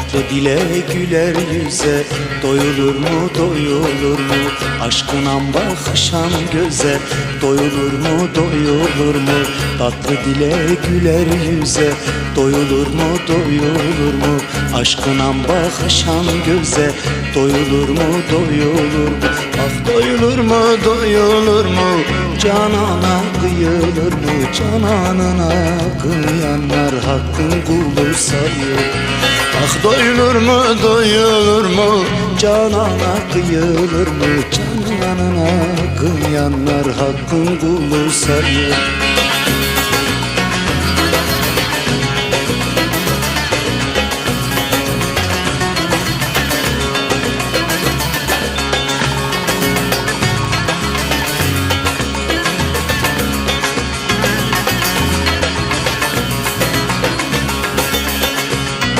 Tatlı dile güler yüze Doyulur mu doyulur mu? Aşkına bakışan göze Doyulur mu doyulur mu? Tatlı dile güler yüze Doyulur mu doyulur mu? Aşkına bakışan göze Doyulur mu doyulur mu? Ah doyulur mu doyulur mu? Canana kıyılır mı? Cananına kıyanlar hakkın kulu sayır Ah doyulur mu doyulur mu? Canana kıyılır mı? Cananına kıyanlar hakkın kulu sayır